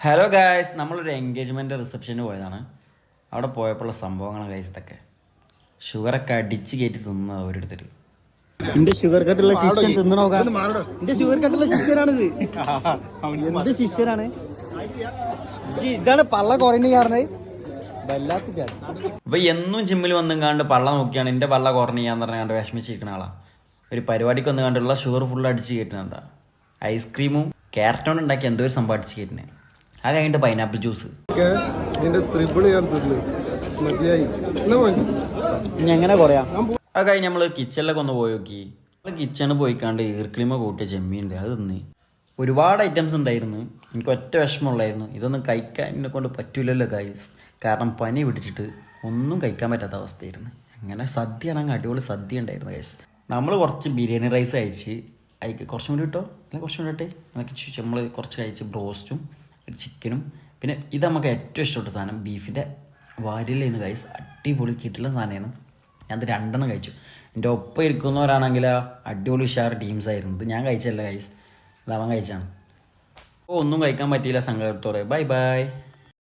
Hello guys നമ്മളൊരു engagement റിസപ്ഷന് പോയതാണ്. അവിടെ പോയപ്പോഴുള്ള സംഭവങ്ങളാണ് കഴിച്ചിട്ടൊക്കെ ഇതൊക്കെ. ഷുഗറൊക്കെ അടിച്ച് കയറ്റി തിന്നത് ഓരോരുത്തർ എന്റെ ഷുഗർ കട്ടുള്ള ശിഷ്യൻ തിന്നു നോക്കാം എന്റെ ഷുഗർ കട്ടുള്ള ശിഷ്യനാണിത് എന്ത് ശിഷ്യനാണ്? ഇതാണ് പള്ള കുറഞ്ഞ കാരണം വല്ലാത്ത ചാടി. അപ്പോൾ എന്നും ജിമ്മിൽ വന്നും കണ്ട് പള്ള നോക്കിയാണ്. എന്റെ പള്ള കുറഞ്ഞ ചെയ്യാന്ന് പറഞ്ഞാണ്ട് വിഷമിച്ചിരിക്കുന്ന ആളാ. ഒരു പരിപാടിക്ക് വന്ന് കണ്ടുള്ള ഷുഗർ ഫുൾ അടിച്ച് കയറ്റുന്നുണ്ടാ ഐസ്ക്രീമും ക്യാരറ്റോൺ ഉണ്ടാക്കി എന്തോ ഒരു സംഭവം അടിച്ച് കയറ്റുന്നത് അത് കഴിഞ്ഞിട്ട് പൈനാപ്പിൾ ജ്യൂസ് എങ്ങനെ കുറയാം അത് കഴിഞ്ഞ് നമ്മൾ കിച്ചണിലൊക്കെ ഒന്ന് പോയി നോക്കി. നമ്മൾ കിച്ചണിൽ പോയിക്കാണ്ട് ഈർക്കിളിമ കൂട്ടിയ ചെമ്മീനുണ്ട്. അത് തിന്നി. ഒരുപാട് ഐറ്റംസ് ഉണ്ടായിരുന്നു. എനിക്ക് ഒറ്റ വിഷമമുള്ളായിരുന്നു. ഇതൊന്നും കഴിക്കാൻ എന്നെ കൊണ്ട് പറ്റൂലല്ലോ ഗൈസ് കാരണം പനി പിടിച്ചിട്ട് ഒന്നും കഴിക്കാൻ പറ്റാത്ത അവസ്ഥയായിരുന്നു. അങ്ങനെ സദ്യ ആണെങ്കിൽ അടിപൊളി സദ്യ ഉണ്ടായിരുന്നു ഗൈസ് നമ്മൾ കുറച്ച് ബിരിയാണി റൈസ് കഴിച്ച് അതിക്ക് കുറച്ചും കൂടി കിട്ടോ അല്ലെങ്കിൽ കുറച്ചും കൂടി കിട്ടേ എന്നൊക്കെ നമ്മൾ കുറച്ച് കഴിച്ച് ബ്രോസ്റ്റും ചിക്കനും പിന്നെ ഇത് നമുക്ക് ഏറ്റവും ഇഷ്ടപ്പെട്ട സാധനം ബീഫിന്റെ വാരിലേന്ന് കഴിച്ച് അടിപൊളി കിട്ടുന്ന സാധനമായിരുന്നു ഞാൻ ഇത് രണ്ടെണ്ണം കഴിച്ചു. എന്റെ ഒപ്പം ഇരിക്കുന്നവരാണെങ്കിൽ അടിപൊളി ഉഷാർ ടീംസ് ആയിരുന്നു. ഞാൻ കഴിച്ചല്ല കഴിച്ച് അത് അവൻ കഴിച്ചാണ്. അപ്പോൾ ഒന്നും കഴിക്കാൻ പറ്റിയില്ല സങ്കടത്തോടെ. Bye bye